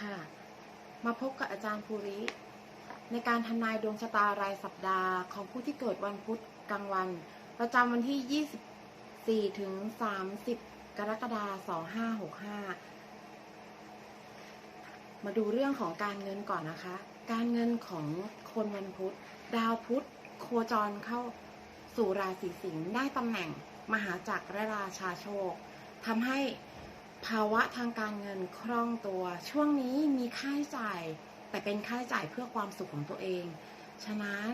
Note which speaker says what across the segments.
Speaker 1: ค่ะ มาพบกับอาจารย์ภูริ ในการทำนายดวงชะตารายสัปดาห์ของผู้ที่เกิดวันพุธกลางวัน ประจำวันที่ 24 ถึง 30 กรกฎาคม 2565 มาดูเรื่องของการเงินก่อนนะคะ การเงินของคนวันพุธ ดาวพุธ โคจรเข้าสู่ราศีสิงห์ได้ตำแหน่งมหาจักรและราชาโชคทำให้ ภาวะทางการเงินคล่องตัว ช่วงนี้มีค่าใช้จ่าย แต่เป็นค่าใช้จ่ายเพื่อความสุขของตัวเอง ฉะนั้น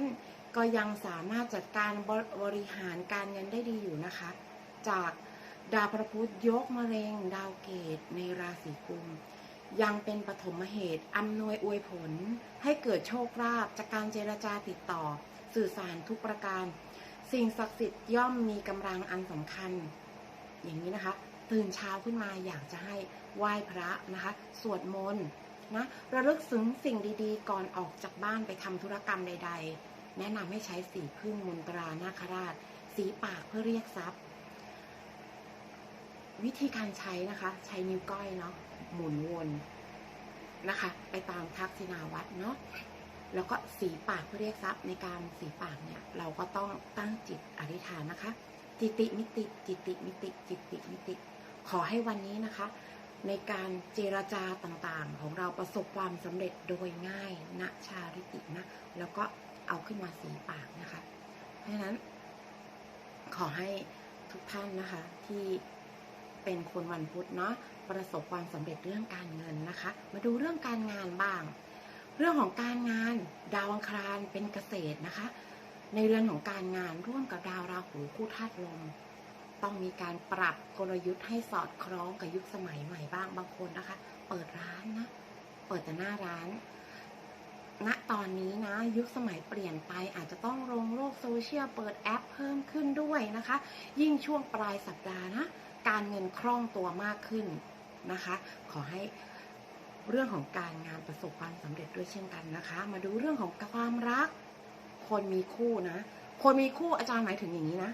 Speaker 1: ก็ยังสามารถจัดการบริหารการเงินได้ดีอยู่นะคะ จากดาวพระพุธยกมะเร็งดาวเกตในราศีกุม ยังเป็นปฐมเหตุอำนวยอวยผล ให้เกิดโชคลาภจากการเจรจาติดต่อ สื่อสารทุกประการ สิ่งศักดิ์สิทธิ์ย่อมมีกำลังอันสำคัญ อย่างนี้นะคะ ตื่นเช้าขึ้นมาอยากจะให้ไหว้พระนะคะ สวดมนต์นะระลึกถึงสิ่งดีๆ ก่อนออกจากบ้านไปทำธุรกรรมใด ๆ แนะนำให้ใช้สีพึ่งมนตรานาคราช สีปากเพื่อเรียกทรัพย์ วิธีการใช้นะคะ ใช้นิ้วก้อยเนาะหมุนวนนะคะ ไปตามทักษิณาวัตรเนาะแล้วก็สีปากเพื่อเรียกทรัพย์ในการสีปากเนี่ย เราก็ต้องตั้งจิตอธิษฐานนะคะ จิติมิติ จิติมิติ จิติมิติ ขอให้วันนี้นะคะ ในการเจรจาต่างๆ ของเราประสบความสำเร็จโดยง่ายณชาริตินะ แล้วก็เอาขึ้นมาสีปากนะคะ เพราะฉะนั้น ขอให้ทุกท่านนะคะ ที่เป็นคนวันพุธเนาะประสบความสำเร็จเรื่องการเงินนะคะ มาดูเรื่องการงานบ้าง เรื่องของการงานดาวอังคารเป็นเกษตรนะคะ ในเรือนของการงานร่วมกับดาวราหูคู่ธาตุลม ต้องมีการปรับกลยุทธ์ให้สอดคล้องกับยุคสมัยใหม่บ้างบางคนนะคะ เปิดร้านนะ เปิดแต่หน้าร้านณตอนนี้นะยุคสมัยเปลี่ยนไปอาจจะต้องลงโลกโซเชียลเปิดแอปเพิ่มขึ้นด้วยนะคะ ยิ่งช่วงปลายสัปดาห์นะการเงินคล่องตัวมากขึ้นนะคะ ขอให้เรื่องของการงานประสบความสำเร็จด้วยเช่นกันนะคะ มาดูเรื่องของความรัก คนมีคู่นะ คนมีคู่อาจารย์หมายถึงอย่างนี้นะ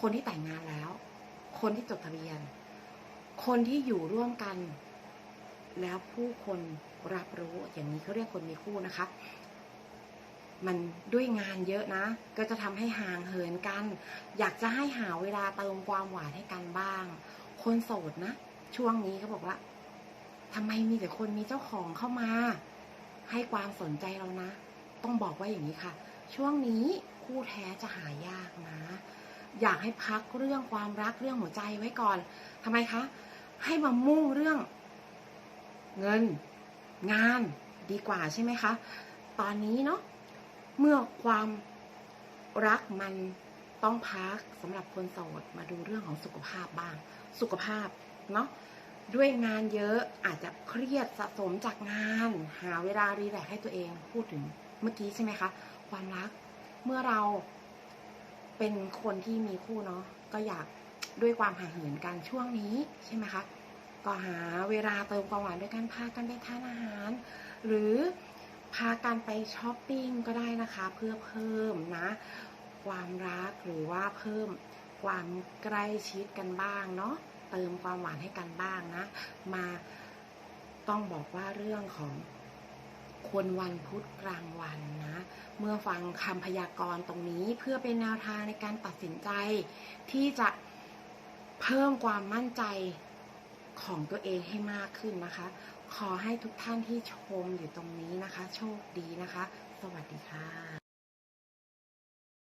Speaker 1: คนที่แต่งงานแล้ว คนที่จดทะเบียน คนที่อยู่ร่วมกัน แล้วผู้คนรับรู้อย่างนี้เขาเรียกคนมีคู่นะคะ มันด้วยงานเยอะนะ ก็จะทำให้ห่างเหินกัน อยากจะให้หาเวลาเติมความหวานให้กันบ้าง คนโสดนะ ช่วงนี้เขาบอกว่าทำไมมีแต่คนมีเจ้าของเข้ามา ให้ความสนใจเรานะ ต้องบอกว่าอย่างนี้ค่ะ ช่วงนี้คู่แท้จะหายากนะ อยากให้พักเรื่องความรักเรื่องหัวใจไว้ก่อนทำไมคะ ให้มามุ่งเรื่อง เงิน งานดีกว่าใช่ไหมคะ ตอนนี้เนาะเมื่อความรักมันต้องพักสำหรับคนโสดมาดูเรื่องของสุขภาพบ้าง สุขภาพเนาะด้วยงานเยอะอาจจะเครียดสะสมจากงาน หาเวลารีแลกให้ตัวเองพูดถึงเมื่อกี้ใช่ไหมคะ ความรัก เมื่อเราเป็นคนที่มีคู่เนาะก็อยากด้วยความห่างเหินกันช่วงนี้ใช่ไหมคะก็หาเวลาเติมความหวานด้วยการพากันไปทานอาหาร หรือพากันไปช้อปปิ้งก็ได้นะคะ เพื่อเพิ่มนะ ความรักหรือว่าเพิ่มความใกล้ชิดกันบ้างเนาะเติมความหวานให้กันบ้างนะ มาต้องบอกว่าเรื่องของ ควรวันพุธกลางวันนะ เมื่อฟังคำพยากรณ์ตรงนี้เพื่อเป็นแนวทางในการตัดสินใจ ที่จะเพิ่มความมั่นใจของตัวเองให้มากขึ้นนะคะ ขอให้ทุกท่านที่ชมอยู่ตรงนี้นะคะ โชคดีนะคะ สวัสดีค่ะ